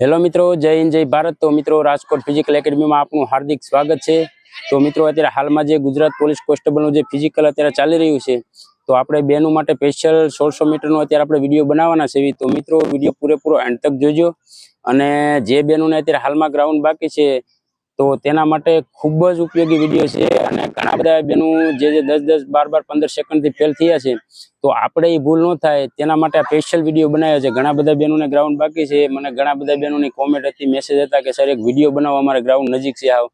Hello મિત્રો, જય હિન્દ, જય ભારત. તો મિત્રો, રાજકોટ ફિઝિકલ એકેડમીમાં આપનું હાર્દિક સ્વાગત છે. તો મિત્રો, અત્યારે હાલમાં જે ગુજરાત પોલીસ કોન્સ્ટેબલનું જે ફિઝિકલ અત્યારે ચાલી રહ્યું છે, તો આપણે બેનું માટે સ્પેશિયલ સોળસો મીટરનો અત્યારે આપણે વીડિયો બનાવવાના છે. તો મિત્રો, વીડિયો પૂરેપૂરો એન્ડ તક જોજો. અને જે બેનોને અત્યારે હાલમાં ગ્રાઉન્ડ બાકી છે તો તેના માટે ખૂબ જ ઉપયોગી વીડિયો છે અને ઘણા બધા બેનું જે જે દસ દસ બાર બાર પંદર સેકન્ડથી ફેલ થયા છે, તો આપણે એ ભૂલ ન થાય. તેના માટે આ સ્પેશિયલ વીડિયો બનાવ્યો છે. ઘણા બધા બહેનોને ગ્રાઉન્ડ બાકી છે. મને ઘણા બધા બહેનોની કોમેન્ટ હતી મેસેજ હતા કે સર એક વીડિયો બનાવો, અમારે ગ્રાઉન્ડ નજીક છે, આવ.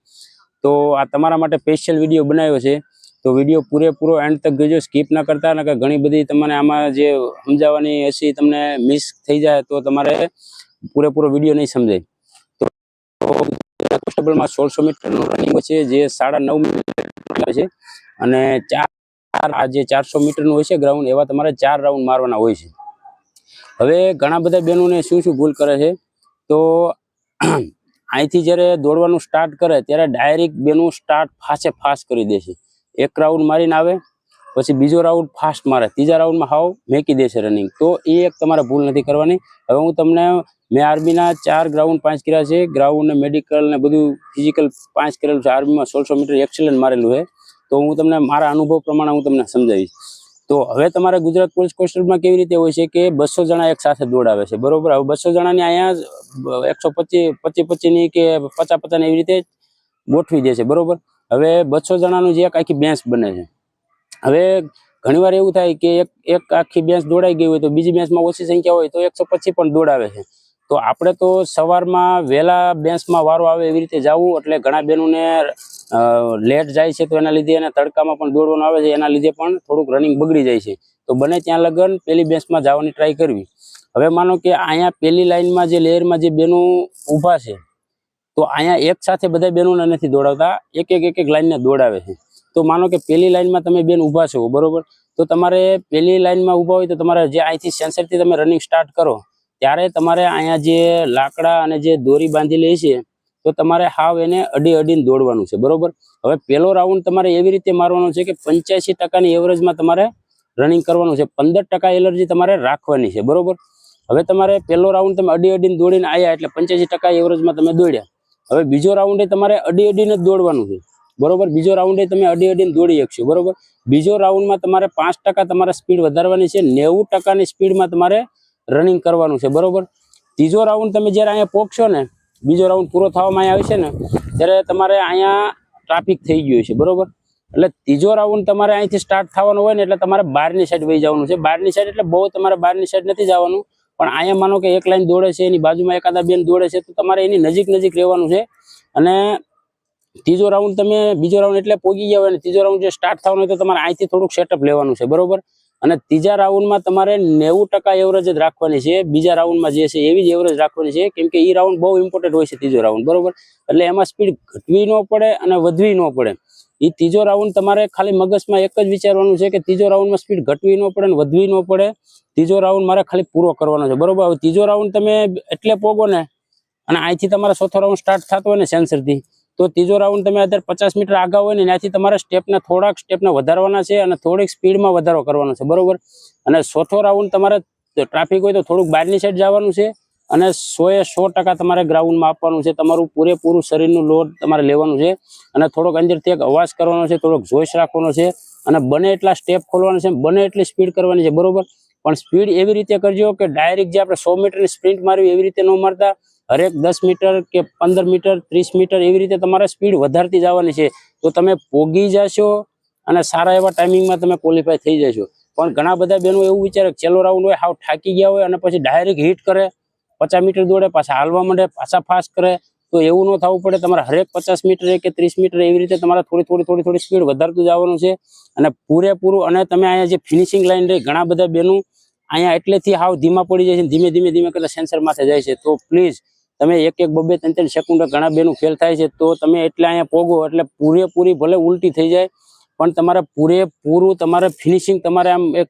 તો આ તમારા માટે સ્પેશિયલ વીડિયો બનાવ્યો છે. તો વીડિયો પૂરેપૂરો એન્ડ તક જોજો. સ્કીપ ના કરતા ને ઘણી બધી તમને આમાં જે સમજાવવાની હશે, તમને મિસ થઈ જાય તો તમારે પૂરેપૂરો વીડિયો નહીં સમજાય. તો કોન્સ્ટેબલમાં સોળસો મીટરનું રનિંગ છે, જે સાડા નવ મીટર છે. અને ચાર આ જે ચારસો મીટરનું હોય છે ગ્રાઉન્ડ એવા તમારે ચાર રાઉન્ડ મારવાના હોય છે. હવે ઘણા બધા બહેનોને શું શું ભૂલ કરે છે? તો અહીંથી જ્યારે દોડવાનું સ્ટાર્ટ કરે, ત્યારે ડાયરેક્ટ બેનું સ્ટાર્ટ ફાસે ફાસ્ટ કરી દે છે. એક રાઉન્ડ મારીને આવે, પછી બીજો રાઉન્ડ ફાસ્ટ મારે, ત્રીજા રાઉન્ડમાં હાવ મેકી દે છે રનિંગ તો એ એક તમારે ભૂલ નથી કરવાની. હવે હું તમને મેં આર્મીના ચાર ગ્રાઉન્ડ પાંચ કર્યા છે. ગ્રાઉન્ડ ને મેડિકલ ને બધું ફિઝિકલ પાંચ કરેલું છે. આર્મીમાં સોળસો મીટર એક્સેલન્ટ મારેલું છે. તો હું તમને મારા અનુભવ પ્રમાણે હું તમને સમજાવીશ. તો હવે તમારે ગુજરાત પોલીસ કોન્સ્ટેબલમાં કેવી રીતે હોય છે કે બસો જણા એક સાથે દોડાવે છે. બરોબર? હવે બસો જણાની અહીંયા એકસો પચીસ પચીસ પચીસની કે પચાસ પચાસની એવી રીતે ગોઠવી દે છે. બરોબર? હવે બસો જણાનું જે એક આખી બેન્ચ બને છે. હવે ઘણીવાર એવું થાય કે એક એક આખી બેન્ચ દોડાઈ ગઈ હોય તો બીજી બેન્ચમાં ઓછી સંખ્યા હોય તો એકસો પચીસ પણ દોડાવે છે. તો આપણે તો સવારમાં વહેલા બેન્ચમાં વારો આવે એવી રીતે જવું, એટલે ઘણા બહેનોને લેટ જાય છે તો એના લીધે અને તડકામાં પણ દોડવાનું આવે છે, એના લીધે પણ થોડુંક રનિંગ બગડી જાય છે. તો બને ત્યાં લગન, પેલી બેન્ચમાં જવાની ટ્રાય કરવી. હવે માનો કે અહીંયા પેલી લાઈનમાં જે લેયરમાં જે બહેનો ઊભા છે, તો અહીંયા એક સાથે બધા બેનોને નથી દોડાવતા, એક એક એક એક લાઈનને દોડાવે છે. તો માનો કે પેલી લાઈનમાં તમે બેન ઊભા છો, બરોબર? તો તમારે પેલી લાઇનમાં ઊભા હોય તો તમારે જે અહીંથી સેન્સરથી તમે રનિંગ સ્ટાર્ટ કરો ત્યારે તમારે અહીંયા જે લાકડા અને જે દોરી બાંધી લે છે, તો તમારે હાવ એને અડી અડીને દોડવાનું છે, બરોબર? હવે પેલો રાઉન્ડ તમારે એવી રીતે મારવાનો છે કે પંચ્યાસી ટકાની એવરેજમાં તમારે રનિંગ કરવાનું છે, પંદર ટકા એલર્જી તમારે રાખવાની છે, બરોબર? હવે તમારે પહેલો રાઉન્ડ તમે અડી અડીને દોડીને આવ્યા એટલે પંચ્યાસી ટકા એવરેજમાં તમે દોડ્યા. હવે બીજો રાઉન્ડે તમારે અડી અડીને જ દોડવાનું છે, બરોબર? બીજો રાઉન્ડે તમે અડી અડીને દોડી શકશો, બરોબર? બીજો રાઉન્ડમાં તમારે પાંચ ટકા તમારે સ્પીડ વધારવાની છે, નેવું ટકાની સ્પીડમાં તમારે રનિંગ કરવાનું છે, બરોબર? ત્રીજો રાઉન્ડ તમે જ્યારે અહીંયા પહોંચશો ને, બીજો રાઉન્ડ પૂરો થવામાં આવે છે ને, ત્યારે તમારે અહીંયા ટ્રાફિક થઈ ગયું છે, બરોબર? એટલે ત્રીજો રાઉન્ડ તમારે અહીંથી સ્ટાર્ટ થવાનો હોય ને, એટલે તમારે બહારની સાઈડ વહી જવાનું છે. બહારની સાઈડ એટલે બહુ તમારે બહારની સાઈડ નથી જવાનું, પણ અહીંયા માનો કે એક લાઈન દોડે છે, એની બાજુમાં એકાદા બેન દોડે છે, તો તમારે એની નજીક નજીક રહેવાનું છે. અને ત્રીજો રાઉન્ડ તમે, બીજો રાઉન્ડ એટલે પોગી ગયા હોય ને, ત્રીજો રાઉન્ડ જે સ્ટાર્ટ થવાનો હોય તો તમારે અહીંથી થોડુંક સેટઅપ લેવાનું છે, બરોબર? અને ત્રીજા રાઉન્ડમાં તમારે નેવું ટકા એવરેજ જ રાખવાની છે. બીજા રાઉન્ડમાં જે છે એવી જ એવરેજ રાખવાની છે કેમ કે એ રાઉન્ડ બહુ ઇમ્પોર્ટન્ટ હોય છે ત્રીજો રાઉન્ડ બરોબર? એટલે એમાં સ્પીડ ઘટવી ન પડે અને વધવી ન પડે. એ ત્રીજો રાઉન્ડ તમારે ખાલી મગજમાં એક જ વિચારવાનું છે કે ત્રીજો રાઉન્ડમાં સ્પીડ ઘટવી ન પડે અને વધવી ન પડે. ત્રીજો રાઉન્ડ મારે ખાલી પૂરો કરવાનો છે, બરોબર? હવે ત્રીજો રાઉન્ડ તમે એટલે પોગો ને અને અહીંથી તમારે ચોથો રાઉન્ડ સ્ટાર્ટ થતો હોય ને સેન્સરથી. તો ત્રીજો રાઉન્ડ તમે અત્યારે પચાસ મીટર આગળ હોય ને, ત્યાંથી તમારે સ્ટેપને થોડાક સ્ટેપને વધારવાના છે અને થોડીક સ્પીડમાં વધારો કરવાનો છે, બરોબર? અને ચોથો રાઉન્ડ તમારે ટ્રાફિક હોય તો થોડુંક બહારની સાઈડ જવાનું છે અને સો એ સો ટકા તમારે ગ્રાઉન્ડમાં આપવાનું છે, તમારું પૂરેપૂરું શરીરનું લોડ તમારે લેવાનું છે અને થોડોક અંદરથી એક અવાજ કરવાનો છે, થોડોક જોશ રાખવાનો છે અને બને એટલા સ્ટેપ ખોલવાના છે, બને એટલી સ્પીડ કરવાની છે, બરોબર? પણ સ્પીડ એવી રીતે કરજો કે ડાયરેક્ટ જે આપણે સો મીટરની સ્પ્રિન્ટ મારવી એવી રીતે ન મારતા હરેક દસ મીટર કે પંદર મીટર, ત્રીસ મીટર એવી રીતે તમારે સ્પીડ વધારતી જવાની છે. તો તમે પોગી જશો અને સારા એવા ટાઈમિંગમાં તમે ક્વોલિફાય થઈ જશો. પણ ઘણા બધા બહેનો એવું વિચારે છેલ્લો રાઉન્ડ હોય, હાવ થાકી ગયા હોય અને પછી ડાયરેક્ટ હિટ કરે, પચાસ મીટર દોડે, પાછા હાલવા માંડે, પાછા ફાસ્ટ કરે. તો એવું ન થવું પડે, તમારે હરેક પચાસ મીટર કે ત્રીસ મીટર એવી રીતે તમારે થોડી થોડી થોડી થોડી સ્પીડ વધારતું જવાનું છે. અને પૂરેપૂરું, અને તમે અહીંયા જે ફિનિશિંગ લાઈન રહી, ઘણા બધા બહેનો અહીંયા એટલેથી હાવ ધીમા પડી જાય છે, ધીમે ધીમે ધીમે કરતા સેન્સર માથે જાય છે. તો પ્લીઝ તમે એક એક બબે ત્રણ ત્રણ સેકન્ડ ઘણા બેનું ફેલ થાય છે, તો તમે એટલે અહીંયા પોગો, એટલે પૂરેપૂરી ભલે ઉલટી થઈ જાય, પણ તમારે પૂરેપૂરું તમારે ફિનિશિંગ તમારે આમ એક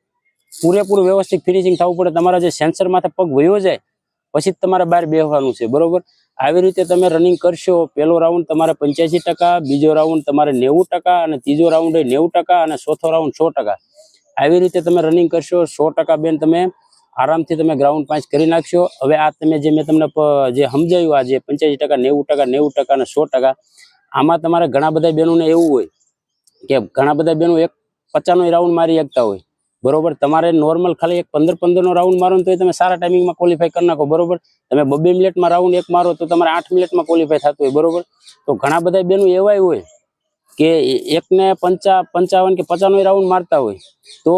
પૂરેપૂરું વ્યવસ્થિત ફિનિશિંગ થવું પડે. તમારા જે સેન્સર માથે પગ વયો જાય, પછી જ તમારે બહાર બેહવાનું છે, બરોબર? આવી રીતે તમે રનિંગ કરશો પહેલો રાઉન્ડ તમારે પંચ્યાસી ટકા, બીજો રાઉન્ડ તમારે નેવું ટકા, અને ત્રીજો રાઉન્ડ નેવું ટકા, અને ચોથો રાઉન્ડ સો ટકા. આવી રીતે તમે રનિંગ કરશો, સો ટકા બેન તમે આરામથી તમે ગ્રાઉન્ડ પાંચ કરી નાખશો. હવે આ તમે જે મેં તમને જે સમજાવ્યું આ જે પંચ્યાસી ટકા, નેવું ટકા નેવું ટકા અને સો ટકા, આમાં તમારે ઘણા બધા બહેનોને એવું હોય કે ઘણા બધા બહેનો એક પચાસનો રાઉન્ડ મારી શકતા હોય. બરોબર? તમારે નોર્મલ ખાલી એક પંદર પંદરનો રાઉન્ડ મારો તોય તમે સારા ટાઈમિંગમાં ક્વોલિફાય કરી નાખો. બરોબર? તમે બબે મિનિટમાં રાઉન્ડ એક મારો તો તમારે આઠ મિનિટમાં ક્વોલિફાય થતું હોય. બરોબર? તો ઘણા બધા બહેનો એવાય હોય કે એકને પંચા પંચાવન કે પચાસનો રાઉન્ડ મારતા હોય. તો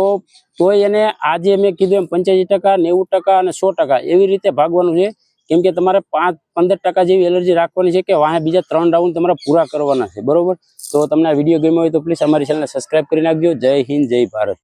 તોય એને આજે મેં કીધું એમ પંચ્યાસી ટકા, નેવું ટકા અને સો ટકા એવી રીતે ભાગવાનું છે. કેમ કે તમારે પાંચ, પંદર ટકા જેવી એલર્જી રાખવાની છે કે વાંહે બીજા ત્રણ રાઉન્ડ તમારે પૂરા કરવાના છે. બરોબર? તો તમને આ વીડિયો ગમ્યો હોય તો પ્લીઝ અમારી ચેનલને સબસ્ક્રાઇબ કરી નાખજો. જય હિન્દ, જય ભારત.